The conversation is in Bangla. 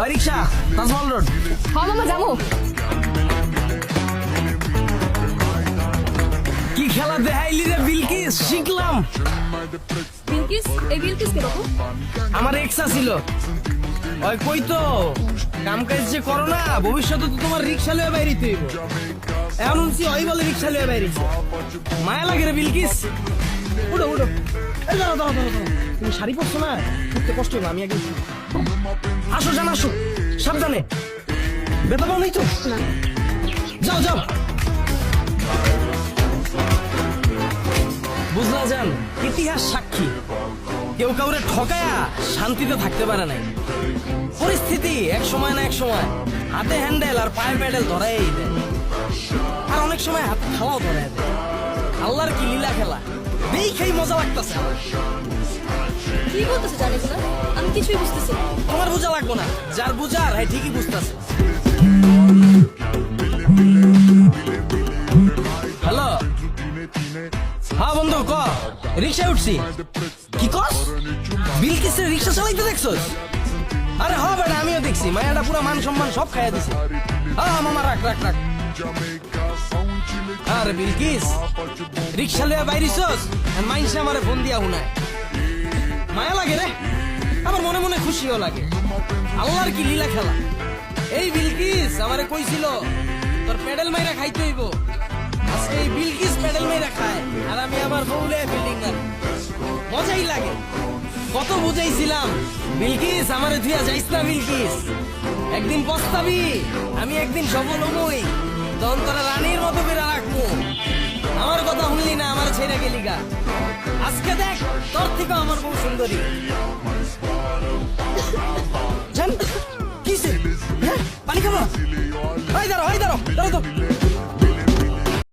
ওই রিক্সা তাজমহল রোড। হ মামা যাব। কি খেলা দেখাইলি রে বিলকিস? শিখলাম। বিলকিস? এই বিলকিস কে বাবু? আমার এক্সা ছিল ওই কই তো? কাম কাজ যে করো না ভবিষ্যতে তো তোমার রিক্সা লয়ে বাইরিতে হইব। এমন উনছি ওই বলে রিক্সা লয়ে বাইরিছে। মায়া লাগে রে বিলকিস? উঠো উঠো। এই দাঁড়াও দাঁড়াও দাঁড়াও। তুমি শাড়ি পরছো না? উঠতে কষ্ট হইব আমি আগে উঠি। আসো জান আসো। সাবধানে। বেতা পাও নাই তো। যাও যাও। বুঝলা যান ইতিহাস সাক্ষী। কেউ কাউরে ঠকায়া শান্তিতে থাকতে পারে নাই। পরিস্থিতি এক সময় না এক সময়। হাতে হ্যান্ডেল আর পায়ের প্যাডেল ধরাই দেয়। আর অনেক সময় হাতে খাওয়াও ধরাই দেয়। আল্লাহর কি লীলা খেলা? দেখেই মজা লাগতেছে কি বলতেছে জানি না? আমি কিছুই বুঝতেছি তোমার বোঝা লাগবো না। যার বুঝার হ্যাঁ ঠিকই বুঝতেছে। হ্যালো? হ্যাঁ বন্ধু, ক? রিক্সায় উঠছি। কি কস? বিলকিসের রিক্সা চালাইতে দেখছস? আরে হ বেটা, আমিও দেখছি। মায়াটা পুরো মান সম্মান সব খাইয়া দিছে। হ্যাঁ মামা, রাখ রাখ রাখ। আরে বিলকিস রিক্সা লইয়া বাইরিছস? মাইনসে আমারে ফোন দিয়া হুনায়। লাগে রে। আমার মনে মনে খুশিও লাগে। আল্লাহর কি লীলা খেলা? এই বিলকিস, আমারে কইছিল, তোর প্যাডেল মাইরা খাইতে হইব। আজকে এই বিলকিস প্যাডেল মাইরা খায়, আর আমি আবার বউলে বিল্ডিং না মজাই লাগে। কত বুঝাইছিলাম, বিলকিস, আমারে ধুয়া যাইস না বিলকিস। একদিন পস্তাবি, আমি একদিন সফল হবই। তখন তোরা রানীর মতো বেড়া রাখব। আমার কথা শুনলি না, আমার ছেড়ে গেলি গা। তোর থেকে আমার বউ সুন্দরী। কিসে হ্যাঁ পানি খাব হয় দাঁড়ো হয় দাঁড়ো দাঁড়ো তো।